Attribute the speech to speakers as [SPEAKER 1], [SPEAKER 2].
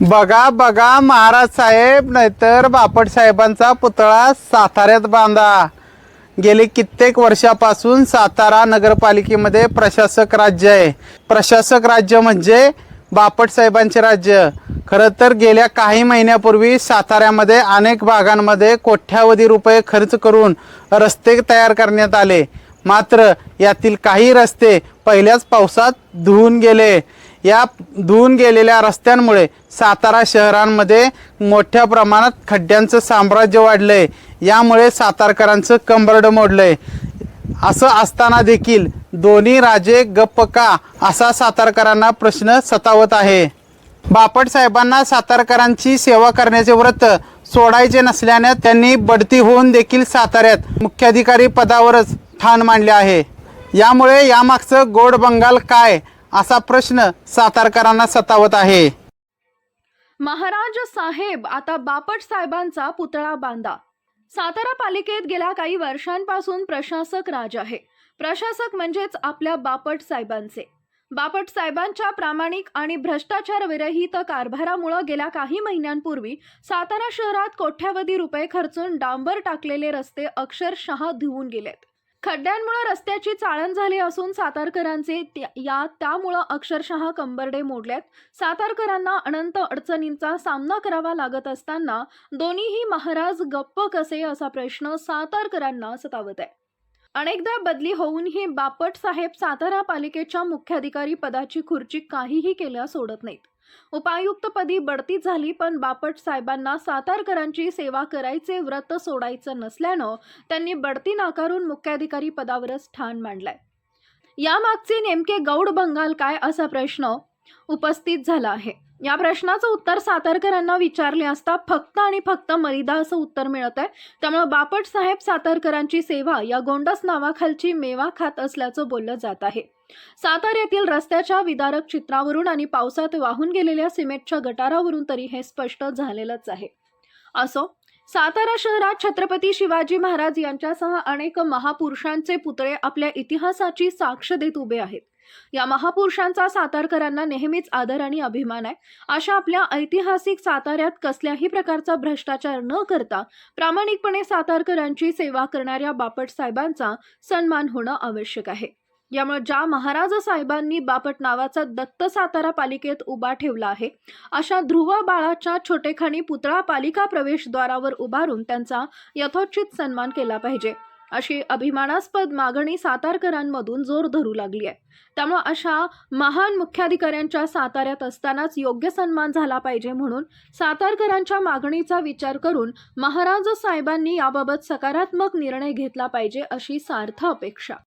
[SPEAKER 1] बघा बघा महाराज साहेब नाहीतर बापट साहेबांचा पुतळा साताऱ्यात बांधा. गेली कित्येक वर्षापासून सातारा नगरपालिकेमध्ये प्रशासक राज्य आहे. प्रशासक राज्य म्हणजे बापट साहेबांचे राज्य. खरं तर गेल्या काही महिन्यापूर्वी साताऱ्यामध्ये अनेक भागांमध्ये कोट्यावधी रुपये खर्च करून रस्ते तयार करण्यात आले. मात्र यातील काही रस्ते पहिल्याच पावसात धुवून गेले. या धुवून गेलेल्या रस्त्यांमुळे सातारा शहरांमध्ये मोठ्या प्रमाणात खड्ड्यांचं साम्राज्य वाढलं आहे यामुळे सातारकरांचं कंबरड आहे असं असताना देखील दोन्ही राजे गप्प का असा सातारकरांना प्रश्न सतावत आहे. बापट साहेबांना सातारकरांची सेवा करण्याचे व्रत सोडायचे नसल्याने त्यांनी बढती होऊन देखील साताऱ्यात मुख्याधिकारी पदावरच ठाण मांडले आहे. यामुळे यामागचं गोड बंगाल काय? असा प्रश्न सातारकरांना सतावत आहे.
[SPEAKER 2] महाराज साहेब आता बापट साहेबांचा पुतळा बांधा. सातारा पालिकेत गेल्या काही वर्षांपासून प्रशासक राज आहे. प्रशासक म्हणजेच आपल्या बापट साहेबांचे. बापट साहेबांच्या प्रामाणिक आणि भ्रष्टाचार विरहित कारभारामुळं गेल्या काही महिन्यांपूर्वी सातारा शहरात कोट्यावधी रुपये खर्चून डांबर टाकलेले रस्ते अक्षरशः धुवून गेलेत. खड्ड्यांमुळे रस्त्याची चाळण झाली असून सातारकरांचे त्या- या त्यामुळं अक्षरशः कंबरडे मोडलेत. सातारकरांना अनंत अडचणींचा सामना करावा लागत असताना दोन्हीही महाराज गप्प कसे असा प्रश्न सातारकरांना सतावत आहे. अनेकदा बदली होऊनही बापट साहेब सातारा पालिकेच्या मुख्याधिकारी पदाची खुर्ची काहीही केल्या सोडत नाहीत. उपायुक्तपदी बढती झाली पण बापट साहेबांना सातारकरांची सेवा करायचे व्रत सोडायचं नसल्यानं त्यांनी बढती नाकारून मुख्याधिकारी पदावरच ठाण मांडलाय. यामागचे नेमके गौड बंगाल काय असा प्रश्न उपस्थित झाला आहे. या प्रश्नाचं उत्तर सातारकरांना विचारले असता फक्त आणि फक्त मरिदा असं उत्तर मिळत आहे. त्यामुळे बापट साहेब सातारकरांची सेवा या गोंडस नावाखालची मेवा खात असल्याचं बोललं जात आहे. साताऱ्यातील रस्त्याच्या विदारक चित्रावरून आणि पावसात वाहून गेलेल्या सिमेंटच्या गटारावरून तरी हे स्पष्ट झालेलंच आहे. असो सातारा शहरात छत्रपती शिवाजी महाराज यांच्यासह अनेक महापुरुषांचे पुतळे आपल्या इतिहासाची साक्ष देत उभे आहेत. या महापुरुषांचा सातारकरांना नेहमीच आदर आणि अभिमान आहे. अशा आपल्या ऐतिहासिक साताऱ्यात कसल्याही प्रकारचा भ्रष्टाचार न करता प्रामाणिकपणे सातारकरांची सेवा करणाऱ्या बापट साहेबांचा सन्मान होणं आवश्यक आहे. यामुळे ज्या महाराज साहेबांनी बापट नावाचा दत्त सातारा पालिकेत उभा ठेवला आहे अशा ध्रुव बाळाच्या छोटेखानी पुतळा पालिका प्रवेशद्वारावर उभारून त्यांचा यथोचित सन्मान केला पाहिजे. अशी अभिमानास्पद मागणी सातारकरांमधून जोर धरू लागली आहे. त्यामुळे अशा महान मुख्याधिकाऱ्यांच्या साताऱ्यात असतानाच योग्य सन्मान झाला पाहिजे म्हणून सातारकरांच्या मागणीचा विचार करून महाराज साहेबांनी याबाबत सकारात्मक निर्णय घेतला पाहिजे अशी सार्थ अपेक्षा.